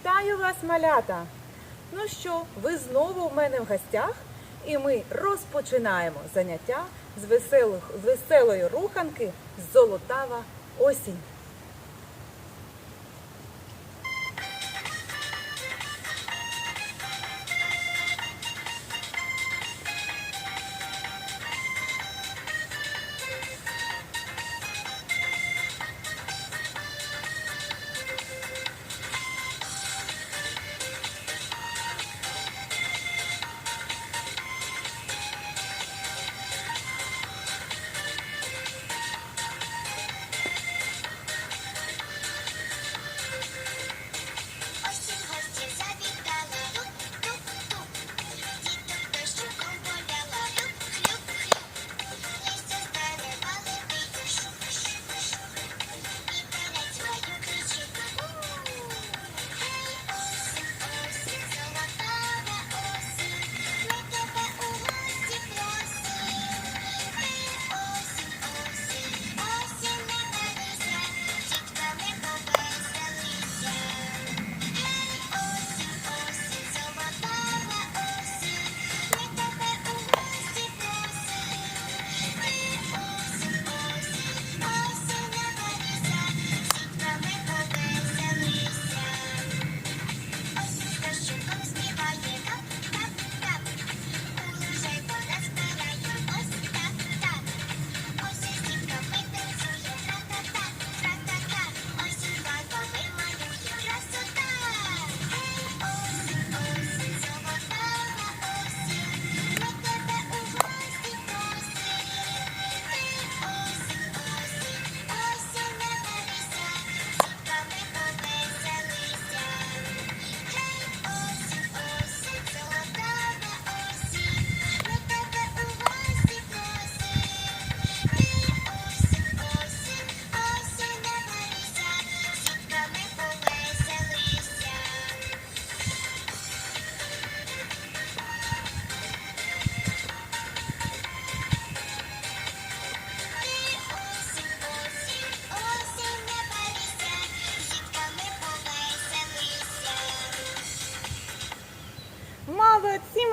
Вітаю вас, малята! Ну що, ви знову в мене в гостях, і ми розпочинаємо заняття з, веселих, з веселої руханки Золотава осінь.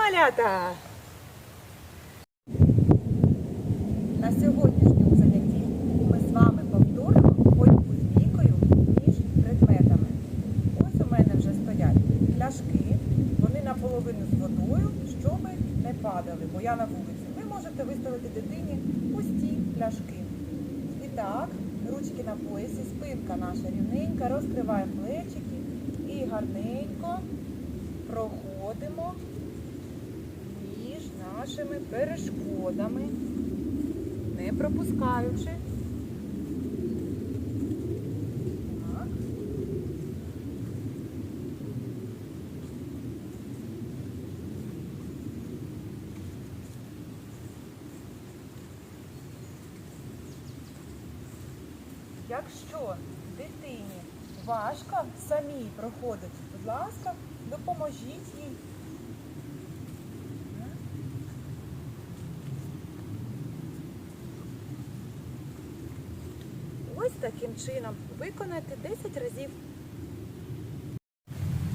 Малята! На сьогоднішньому занятті ми з вами повторимо ходьбу з вікою між предметами. Ось у мене вже стоять пляшки, вони наполовину з водою, щоб не падали, бо я на вулиці. Ви можете виставити дитині пусті пляшки. І так, ручки на поясі, спинка наша рівненька, розкриваємо плечики і гарненько проходимо нашими перешкодами, не пропускаючи. Якщо дитині важко самій проходити, будь ласка, допоможіть їй. Ось таким чином виконайте 10 разів.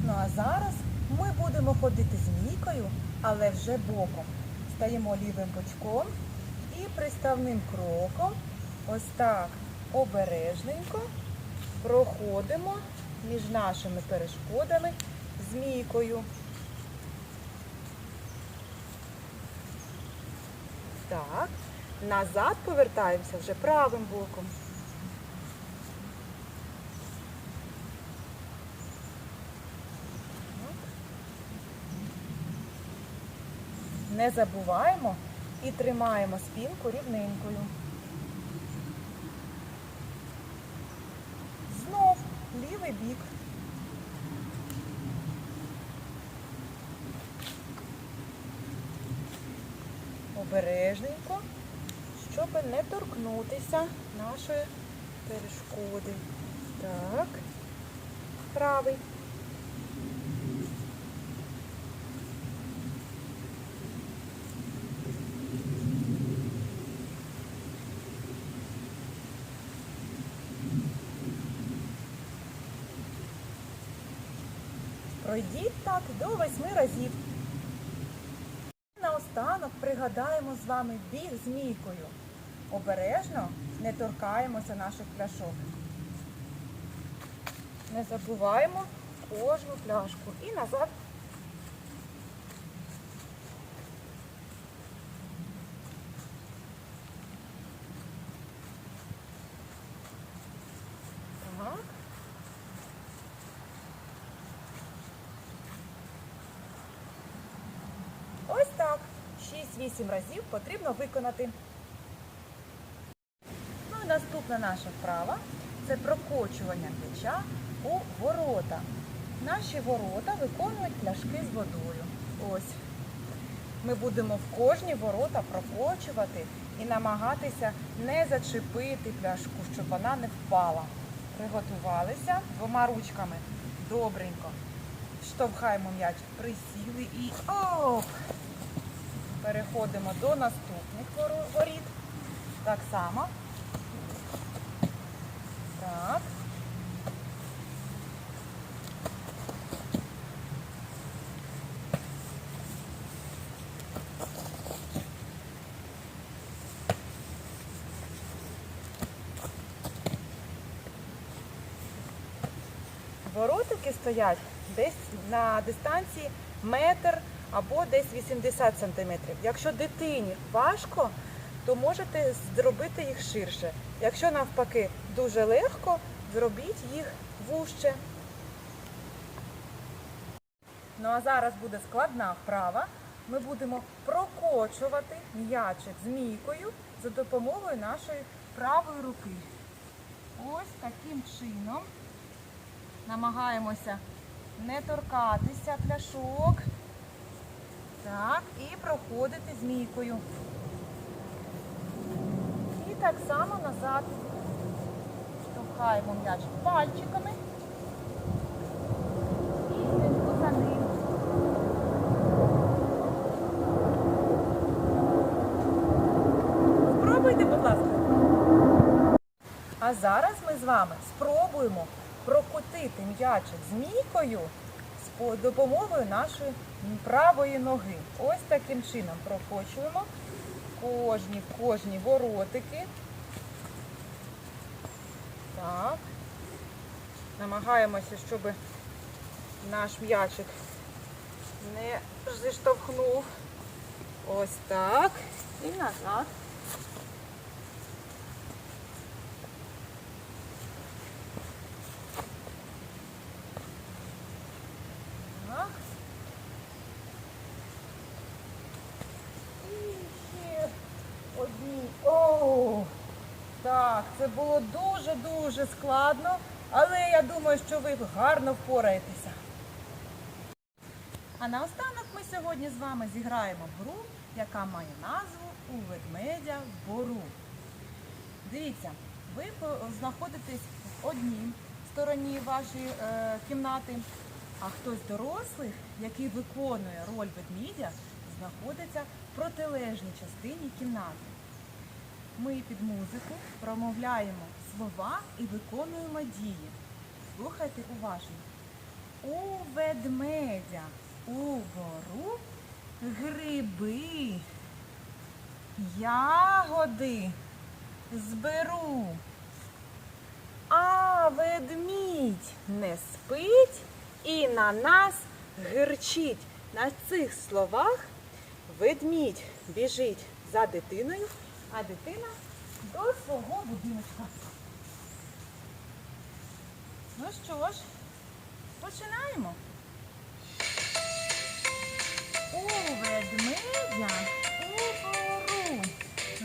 Ну а зараз ми будемо ходити змійкою, але вже боком. Стаємо лівим бочком і приставним кроком, ось так обережненько проходимо між нашими перешкодами змійкою. Так, назад повертаємося вже правим боком. Не забуваємо і тримаємо спинку рівненькою. Знов лівий бік. Обережненько, щоб не торкнутися нашої перешкоди. Так, правий. Пройдіть так до восьми разів. Наостанок пригадаємо з вами біг змійкою. Обережно не торкаємося наших пляшок. Не забуваємо кожну пляшку. І назад. Так. Ось так. 6-8 разів потрібно виконати. Ну і наступна наша вправа це прокочування м'яча у ворота. Наші ворота виконують пляшки з водою. Ось. Ми будемо в кожні ворота прокочувати і намагатися не зачепити пляшку, щоб вона не впала. Приготувалися двома ручками. Добренько. Штовхаємо м'яч, присіли і оп! Переходимо до наступних воріт. Так само. Так. Воротики стоять десь на дистанції метр або десь 80 сантиметрів. Якщо дитині важко, то можете зробити їх ширше. Якщо навпаки дуже легко, зробіть їх вужче. Ну а зараз буде складна вправа. Ми будемо прокочувати м'ячик змійкою за допомогою нашої правої руки. Ось таким чином намагаємося не торкатися пляшок. Так, і проходити змійкою. І так само назад. Штовхаємо м'яч пальчиками. І ним. Спробуйте, будь ласка. А зараз ми з вами спробуємо прокотити м'ячик змійкою з допомогою нашої правої ноги. Ось таким чином прокочуємо кожні, кожні воротики. Так. Намагаємося, щоб наш м'ячик не зіштовхнув. Ось так. І назад. Так, це було дуже-дуже складно, але я думаю, що ви гарно впораєтеся. А наостанок ми сьогодні з вами зіграємо гру, яка має назву У ведмедя в бору. Дивіться, ви знаходитесь в одній стороні вашої е, кімнати, а хтось дорослих, який виконує роль ведмідя, знаходиться в протилежній частині кімнати. Ми під музику промовляємо слова і виконуємо дії. Слухайте уважно. У ведмедя у бору гриби, ягоди зберу. А ведмідь не спить і на нас гирчить. На цих словах ведмідь біжить за дитиною, а дитина до свого будиночка. Ну що ж, починаємо. У ведмедя у бору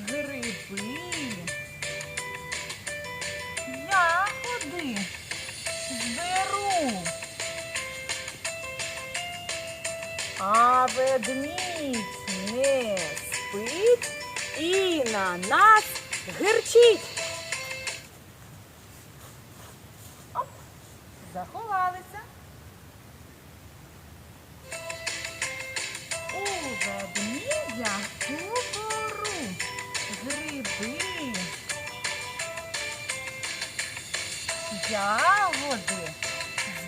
гриби, ягоди зберу. А ведмідь і на нас гирчить. Оп, заховалися. У ведмідя кубору гриби, ягоди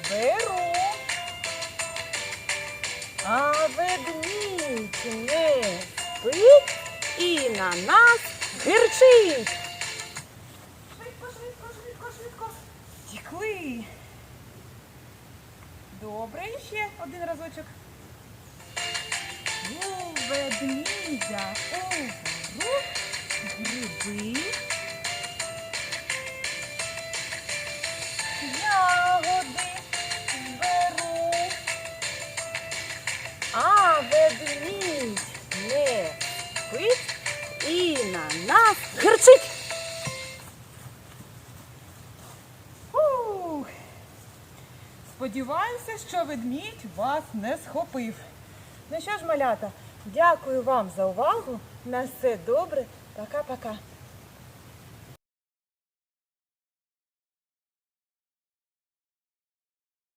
зберу. А ведмідь не спить і на нас гирчить. Швидко, швидко, швидко, швидко. Тікли. Добре, ще один разочок. У ведмідя угору гриби. Ягоди беру. А ведмідь не спить нас гирчить. Ух. Сподіваюся, що ведмідь вас не схопив. Ну що ж, малята, дякую вам за увагу. На все добре. Пока-пока.